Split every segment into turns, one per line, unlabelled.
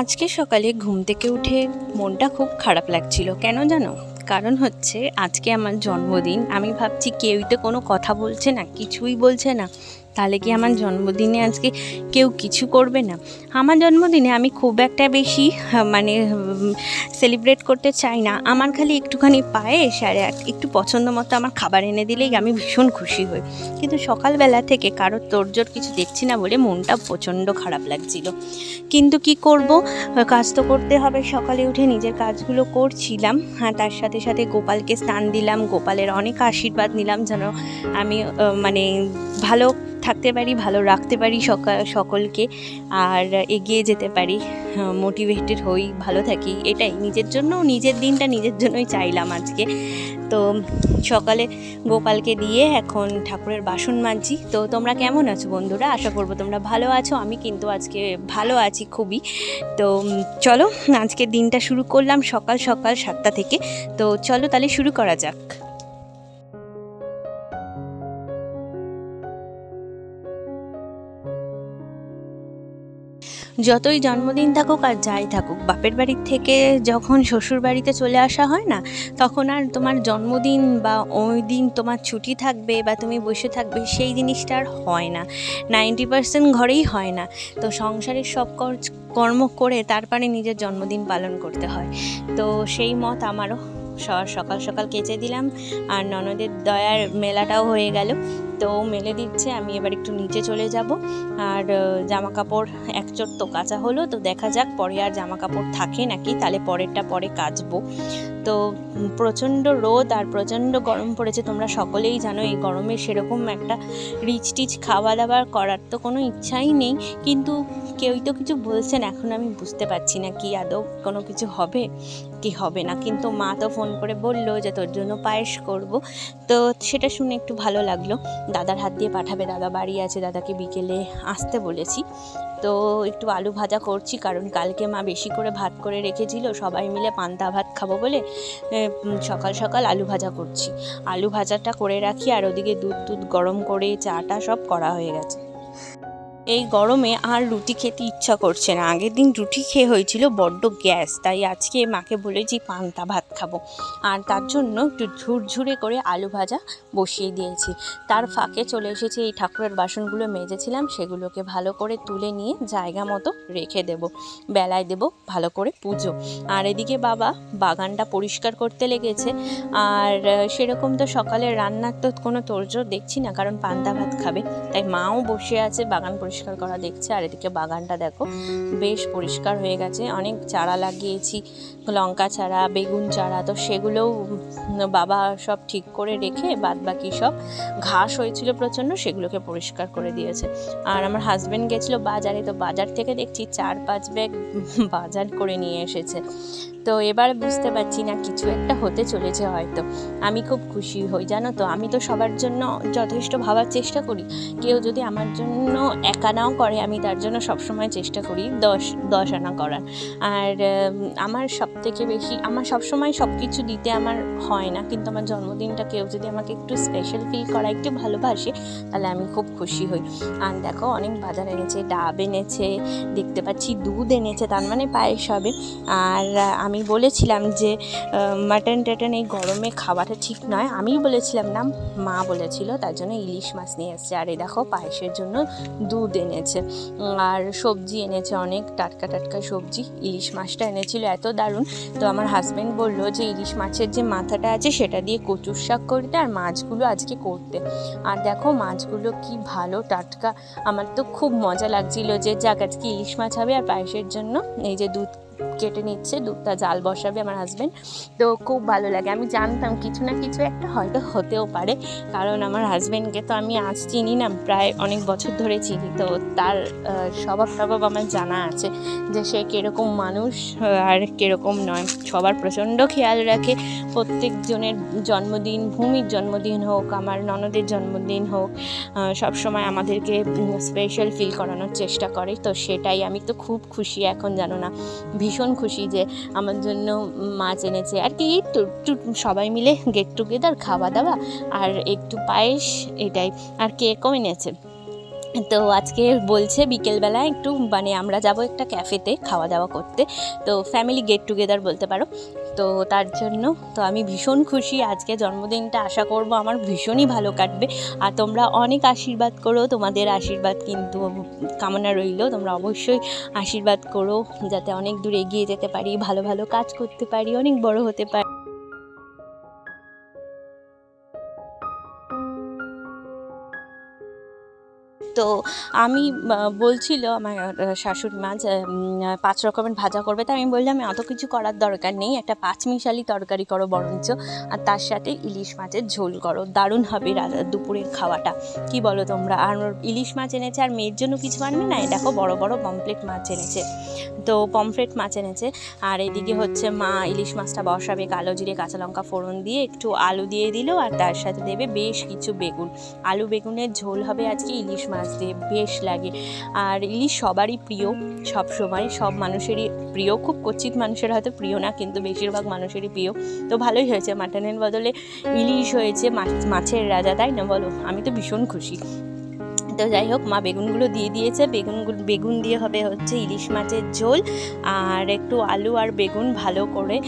আজকে সকালে ঘুম থেকে উঠে মনটা খুব খারাপ লাগছিল কেন জানো? কারণ হচ্ছে আজকে আমার জন্মদিন। আমি ভাবছি কেউই তো কোনো কথা বলছে না, কিছুই বলছে না। তাহলে কি আমার জন্মদিনে আজকে কেউ কিছু করবে না? আমার জন্মদিনে আমি খুব একটা বেশি মানে সেলিব্রেট করতে চাই না। আমার খালি একটুখানি পায়েস আর একটু পছন্দ মতো আমার খাবার এনে দিলেই আমি ভীষণ খুশি হই। কিন্তু সকালবেলা থেকে কারোর তোড়জোড় কিছু দেখছি না বলে মনটা প্রচণ্ড খারাপ লাগছিল। কিন্তু কি করব? কাজ তো করতে হবে। সকালে উঠে নিজের কাজগুলো করছিলাম। হ্যাঁ তার সাথে সাথে গোপালকে স্নান দিলাম। গোপালের অনেক আশীর্বাদ নিলাম যেন আমি মানে ভালো থাকতে পারি, ভালো রাখতে পারি সকাল সকলকে আর এগিয়ে যেতে পারি মোটিভেটেড হই, ভালো থাকি, এটাই। নিজের জন্য নিজের দিনটা নিজের জন্যই চাইলাম আজকে। তো সকালে গোপালকে দিয়ে এখন ঠাকুরের বাসন মাজছি তো তোমরা কেমন আছো বন্ধুরা? আশা করব তোমরা ভালো আছো। আমি কিন্তু আজকে ভালো আছি খুবই। তো চলো আজকে দিনটা শুরু করলাম সকাল সকাল সাতটা থেকে। তো চলো তাহলে শুরু করা যাক। যতই জন্মদিন থাকুক আর যাই থাকুক, বাপের বাড়ির থেকে যখন শ্বশুর বাড়িতে চলে আসা হয় না, তখন আর তোমার জন্মদিন বা ওই দিন তোমার ছুটি থাকবে বা তুমি বসে থাকবে সেই জিনিসটা আর হয় না। নাইনটি পার্সেন্ট ঘরেই হয় না। তো সংসারের সব কর্ম করে তারপরে নিজের জন্মদিন পালন করতে হয়। তো সেই মত আমারও। সকাল সকাল কেচে দিলাম আর ননদের দয়ার মেলাটাও হয়ে গেল। তো মেলে দিচ্ছে, আমি এবার একটু নিচে চলে যাব। আর জামা কাপড় এক চোট তো কাচা হলো, তো দেখা যাক পরে আর জামা কাপড় থাকে নাকি, তাহলে পরেরটা পরে কাচবো। তো প্রচণ্ড রোদ আর প্রচণ্ড গরম পড়েছে, তোমরা সকলেই জানো এই গরমে সেরকম একটা রিচ টিচ খাওয়া দাওয়ার করার তো কোনো ইচ্ছাই নেই। কিন্তু কেউই তো কিছু বলছেন, এখন আমি বুঝতে পারছি না কি আদৌ কোনো কিছু হবে। কি হবে না? কিন্তু মা তো ফোন করে বলল যে তোর জন্য পায়েস করব। তো সেটা শুনে একটু ভালো লাগল। দাদার হাত দিয়ে পাঠাবে, দাদা বাড়ি আছে, দাদাকে বিকেলে আসতে বলেছি। তো একটু আলু ভাজা করছি, কারণ কালকে মা বেশি করে ভাত করে রেখেছিল। সবাই মিলে পান্তা ভাত খাব বলে সকাল সকাল আলু ভাজা করছি। আলু ভাজাটা করে রাখি, আর ওদিকে দুধ দুধ গরম করে, চাটা সব করা হয়ে গেছে। এই গরমে আর রুটি খেতে ইচ্ছা করছে না। আগের দিন রুটি খেয়ে হয়েছিল বড্ড গ্যাস, তাই আজকে মাকে বলেছি পান্তা ভাত খাব। আর তার জন্য একটু ঝুরঝুরে করে আলু ভাজা বসিয়ে দিয়েছি। তার ফাঁকে চলে এসেছে এই ঠাকুরের বাসনগুলো মেজেছিলাম, সেগুলোকে ভালো করে তুলে নিয়ে জায়গা মতো রেখে দেব। বেলায় দেব ভালো করে পুজো। আর এদিকে বাবা বাগানটা পরিষ্কার করতে লেগেছে। আর সেরকম তো সকালে রান্নার তো কোনো তোড়জোড় দেখছি না, কারণ পান্তা ভাত খাবে। তাই মাও বসে আছে বাগান পরিষ্কার করা দেখছে। আর এদিকে বাগানটা দেখো, বেশ পরিষ্কার হয়ে গেছে। অনেক চারা লাগিয়েছি, লঙ্কা চারা, বেগুন চারা, তো সেগুলোও বাবা সব ঠিক করে রেখে বাদ বাকি সব ঘাস হয়েছিল প্রচণ্ড, সেগুলোকে পরিষ্কার করে দিয়েছে। আর আমার হাজব্যান্ড গেছিল বাজারে, তো বাজার থেকে দেখছি চার পাঁচ ব্যাগ বাজার করে নিয়ে এসেছে। তো এবার বুঝতে পারছি না, কিছু একটা হতে চলেছে হয়তো। আমি খুব খুশি হই, জানো তো? আমি তো সবার জন্য যথেষ্ট ভাবার চেষ্টা করি। কেউ যদি আমার জন্য এক আনাও করে, আমি তার জন্য সবসময় চেষ্টা করি দশ দশ আনা করার। আর আমার সব থেকে বেশি, আমার সবসময় সব কিছু দিতে আমার হয় না। কিন্তু আমার জন্মদিনটা কেউ যদি আমাকে একটু স্পেশাল ফিল করা, একটু ভালোবাসে, তাহলে আমি খুব খুশি হই। আর দেখো, অনেক বাজার এনেছে, ডাব এনেছে, দেখতে পাচ্ছি দুধ এনেছে, তার মানে পায়েস হবে। আর আমি বলেছিলাম যে মাটন টাটন এই গরমে খাওয়াটা ঠিক নয়। আমি বলেছিলাম না, মা বলেছিল, তার জন্য ইলিশ মাছ নিয়ে এসছে। আর এই দেখো, পায়েসের জন্য দুধ এনেছে। আর সবজি এনেছে, অনেক টাটকা টাটকা সবজি। ইলিশ মাছটা এনেছিল, এত দারুণ। তো আমার হাজব্যান্ড বলল যে, ইলিশ মাছের যে মাথাটা আছে, সেটা দিয়ে কচুর শাক করতে আর মাছগুলো আজকে করতে। আর দেখো, মাছগুলো কি ভালো টাটকা। আমার তো খুব মজা লাগছিল যে, যাক আজকে ইলিশ মাছ হবে আর পায়েসের জন্য। এই যে দুধ কেটে নিচ্ছে, দুধটা জাল বসাবে আমার হাজব্যান্ড তো খুব ভালো লাগে। আমি জানতাম কিছু না কিছু একটা হয়তো হতেও পারে, কারণ আমার হাজব্যান্ডকে তো আমি আজ চিনি না, প্রায় অনেক বছর ধরে চিনি। তো তার স্বভাব স্বভাব আমার জানা আছে যে সে কীরকম মানুষ আর কীরকম নয়। সবার প্রচণ্ড খেয়াল রাখে। প্রত্যেকজনের জন্মদিন, ভূমির জন্মদিন হোক, আমার ননদের জন্মদিন হোক সব সময় আমাদেরকে স্পেশাল ফিল করানোর চেষ্টা করে। তো সেটাই আমি তো খুব খুশি এখন, জানো না। ভীষণ খুশি যে আমার জন্য মাছ এনেছে। আর কি একটু সবাই মিলে গেট টুগেদার খাওয়া দাওয়া আর একটু পায়েস, এটাই। আর কেকও এনেছে? তো আজকে বলছে বিকেলবেলা একটু মানে আমরা যাব একটা ক্যাফেতে খাওয়া দাওয়া করতে। তো ফ্যামিলি গেট টুগেদার বলতে পারো। তো তার জন্য তো আমি ভীষণ খুশি। আজকে জন্মদিনটা আশা করব আমার ভীষণই ভালো কাটবে। আর তোমরা অনেক আশীর্বাদ করো, তোমাদের আশীর্বাদ কিন্তু কামনা রইল। তোমরা অবশ্যই আশীর্বাদ করো, যাতে অনেক দূর এগিয়ে যেতে পারি, ভালো ভালো কাজ করতে পারি, অনেক বড় হতে পারি। তো আমি বলছিল আমার শাশুড়ি মা যে পাঁচ রকমের ভাজা করবে। তো আমি বললাম অত কিছু করার দরকার নেই। একটা পাঁচমিশালি তরকারি করো বরঞ্চ। আর তার সাথে ইলিশ মাছের ঝোল করো। দারুণ হবে দুপুরের খাওয়াটা। কি বলো তোমরা? আর ইলিশ মাছ এনেছে। আর মেয়ের জন্য কিছু আনবে না? দেখো, বড় বড় পমপ্লেট মাছ এনেছে। তো পমফ্রেট মাছ এনেছে। আর এদিকে হচ্ছে মা ইলিশ মাছটা বসাবে কালো জিরে, কাঁচা লঙ্কা ফোড়ন দিয়ে। একটু আলু দিয়ে দিল। আর তার সাথে দেবে বেশ কিছু বেগুন। আলু বেগুনের ঝোল হবে আজকে ইলিশ মাছ। দিয়ে বেশ লাগে। আর ইলিশ সবারই প্রিয় সব সময় সব মানুষেরই প্রিয়। খুব কচিত মানুষের হয়তো প্রিয় না, কিন্তু বেশিরভাগ মানুষেরই প্রিয়। তো ভালোই হয়েছে মাটনের বদলে ইলিশ হয়েছে মাছ- মাছের রাজা, তাই না বলো? আমি তো ভীষণ খুশি। তো যাই হোক, মা বেগুনগুলো দিয়ে দিয়েছে। বেগুনগুলো, বেগুন দিয়ে হবে হচ্ছে ইলিশ মাছের ঝোল। আর একটু আলু আর বেগুন ভালো করে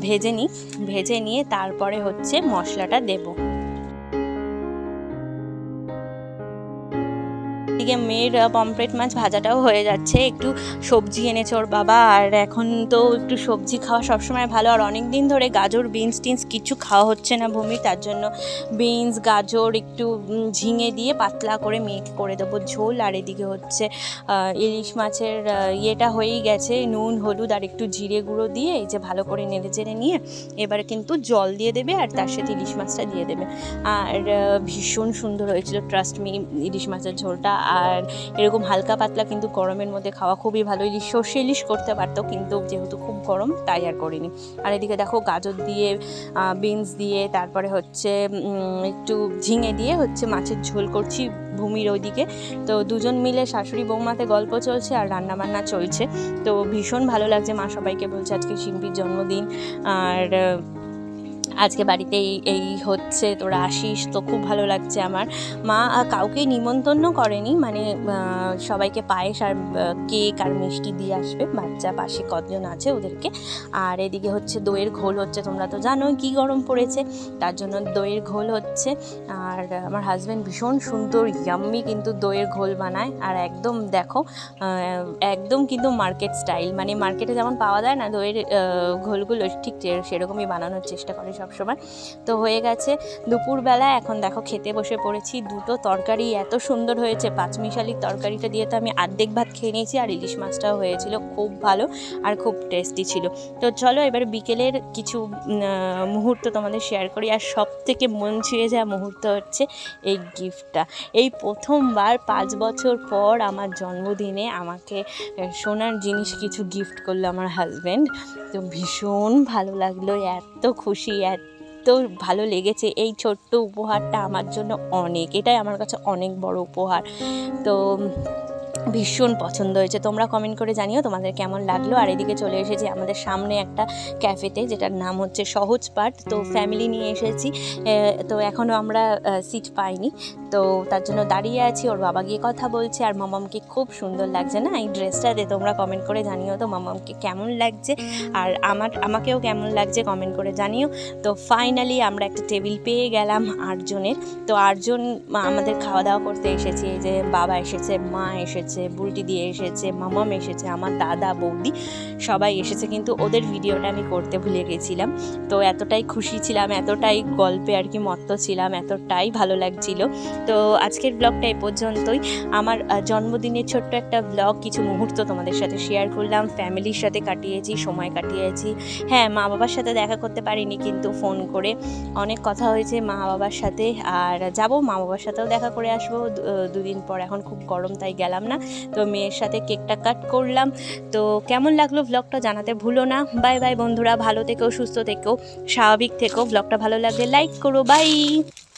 ভেজে নিই ভেজে নিয়ে তারপরে হচ্ছে মশলাটা দেবো। এদিকে মেয়ের পমফ্রেট মাছ ভাজাটাও হয়ে যাচ্ছে। একটু সবজি এনেছে ওর বাবা, আর এখন তো একটু সবজি খাওয়া সবসময় ভালো। আর অনেক দিন ধরে গাজর, বিনস টিনস কিছু খাওয়া হচ্ছে না ভূমি, তার জন্য বিনস, গাজর একটু ঝিঙে দিয়ে পাতলা করে মেঘ করে দেবো। ঝোল আর এদিকে হচ্ছে ইলিশ মাছের ইয়েটা হয়েই গেছে। নুন, হলুদ আর একটু জিরে গুঁড়ো দিয়ে এই যে ভালো করে নেড়ে চেড়ে নিয়ে এবারে কিন্তু জল দিয়ে দেবে আর তার সাথে ইলিশ মাছটা দিয়ে দেবে। আর ভীষণ সুন্দর হয়েছিল ট্রাস্ট মি ইলিশ মাছের ঝোলটা। আর এরকম হালকা পাতলা কিন্তু গরমের মধ্যে খাওয়া খুবই ভালো। ইলিশ সর্ষে ইলিশ করতে পারতো কিন্তু যেহেতু খুব গরম, তাই আর করিনি। আর এদিকে দেখো গাজর দিয়ে বিনস দিয়ে, তারপরে হচ্ছে একটু ঝিঙে দিয়ে হচ্ছে মাছের ঝোল করছি ভূমির ওইদিকে। তো দুজন মিলে শাশুড়ি বৌমাতে গল্প চলছে আর রান্না বান্না চলছে। তো ভীষণ ভালো লাগছে মা সবাইকে বলছে আজকে শিল্পীর জন্মদিন। আর আজকে বাড়িতে এই এই হচ্ছে তোরা আসিস তো খুব ভালো লাগছে আমার। মা আহ, কাউকেই নিমন্ত্রণ করেনি মানে সবাইকে পায়েস আর কেক আর মিষ্টি দিয়ে আসবে। বাচ্চা পাশে কতজন আছে ওদেরকে। আর এদিকে হচ্ছে দইয়ের ঘোল হচ্ছে তোমরা তো জানোই কি গরম পড়েছে। তার জন্য দইয়ের ঘোল হচ্ছে। আর আমার হাজব্যান্ড ভীষণ সুন্দর ইয়াম্মি কিন্তু দইয়ের ঘোল বানায়। আর একদম দেখো একদম কিন্তু মার্কেট স্টাইল মানে মার্কেটে যেমন পাওয়া যায় না দইয়ের ঘোলগুলো ঠিক সেরকমই বানানোর চেষ্টা করে সবসময়। তো হয়ে গেছে দুপুরবেলা, এখন দেখো খেতে বসে পড়েছি। দুটো তরকারি এত সুন্দর হয়েছে, পাঁচমিশালির তরকারিটা দিয়ে তো আমি আর্ধেক ভাত খেয়ে নিয়েছি আর ইলিশ মাছটাও হয়েছিল, খুব ভালো আর খুব টেস্টি ছিল। তো চলো এবার বিকেলের কিছু মুহূর্ত তোমাদের শেয়ার করি। আর সব থেকে মন ছুঁয়ে যাওয়া মুহূর্ত হচ্ছে এই গিফটটা এই প্রথমবার পাঁচ বছর পর আমার জন্মদিনে আমাকে সোনার জিনিস কিছু গিফট করল আমার হাজব্যান্ড তো ভীষণ ভালো লাগল, এত খুশি এত ভালো লেগেছে। এই ছোট্ট উপহারটা আমার জন্য অনেক। এটাই আমার কাছে অনেক বড় উপহার। তো ভীষণ পছন্দ হয়েছে। তোমরা কমেন্ট করে জানিও তোমাদের কেমন লাগল। আর এদিকে চলে এসেছি আমাদের সামনে একটা ক্যাফেতে যেটার নাম হচ্ছে সহজ পাঠ। তো ফ্যামিলি নিয়ে এসেছি। তো এখনও আমরা সিট পাইনি। তো তার জন্য দাঁড়িয়ে আছি, ওর বাবা গিয়ে কথা বলছে আর মামামকে খুব সুন্দর লাগছে না? এই ড্রেসটাতে তোমরা কমেন্ট করে জানিও তো মামামকে কেমন লাগছে? আর আমার, আমাকেও কেমন লাগছে কমেন্ট করে জানিও। তো ফাইনালি আমরা একটা টেবিল পেয়ে গেলাম আটজনের। তো আটজন আমাদের খাওয়া দাওয়া করতে এসেছি। যে বাবা এসেছে, মা এসেছে, বুলটি দিয়ে এসেছে, মামাম এসেছে, আমার দাদা, বৌদি সবাই এসেছে। কিন্তু ওদের ভিডিওটা আমি করতে ভুলে গেছিলাম। তো এতটাই খুশি ছিলাম, এতটাই গল্পে আর কি মত্ত ছিলাম, এতটাই ভালো লাগছিল। তো আজকের ব্লগটা এই পর্যন্তই। আমার জন্মদিনের ছোট্ট একটা ব্লগ কিছু মুহূর্ত তোমাদের সাথে শেয়ার করলাম। ফ্যামিলির সাথে কাটিয়েছি, সময় কাটিয়েছি। হ্যাঁ মা বাবার সাথে দেখা করতে পারিনি কিন্তু ফোন করে। অনেক কথা হয়েছে মা বাবার সাথে। আর যাব, মা বাবার সাথেও দেখা করে আসব। দুদিন পর এখন খুব গরম, তাই গেলাম না। তো মেয়ের সাথে কেকটা কাট করলাম। তো কেমন লাগল ব্লগটা জানাতে ভুলো না। বাই বাই বন্ধুরা। ভালো থেকো, সুস্থ থেকো। স্বাভাবিক থেকো। ব্লগটা ভালো লাগলে লাইক করো। বাই